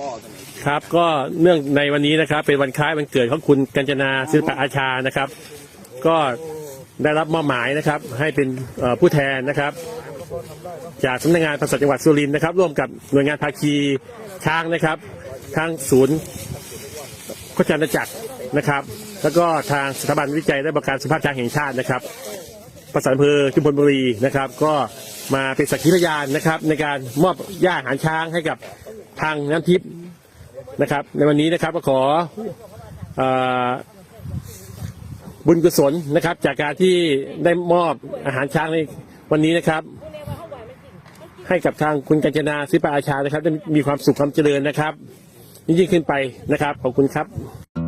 พ่อสมัยครับ ก็เนื่องในวันนี้นะครับ เป็นวันคล้ายวันเกิดของคุณกัญจนาศิลปะอาชานะครับ ก็ได้รับมอบหมายนะครับ ให้เป็นเอ่อผู้แทนนะครับ จากสำนักงานปศุสัตว์จังหวัดสุรินทร์นะครับ ร่วมกับหน่วยงานภาคีช้างนะครับทางศูนย์โคจรจักรนะครับ แล้วก็ทางสถาบันวิจัยและบริการสุขภาพช้างแห่งชาตินะครับ ประสานอำเภอจุมพลบุรีนะครับ ก็ มาเป็นสักขีพยานนะครับ ในการมอบหญ้าอาหารช้างให้กับทางน้ำทิพย์นะครับ ในวันนี้นะครับก็ขออบุญกุศลนะครับ จากการที่ได้มอบอาหารช้างในวันนี้นะครับ ให้กับทางคุณกัญจนาศิปะอาชานะครับได้มีความสุขความเจริญนะครับยิ่งขึ้นไปนะครับขอบคุณครับ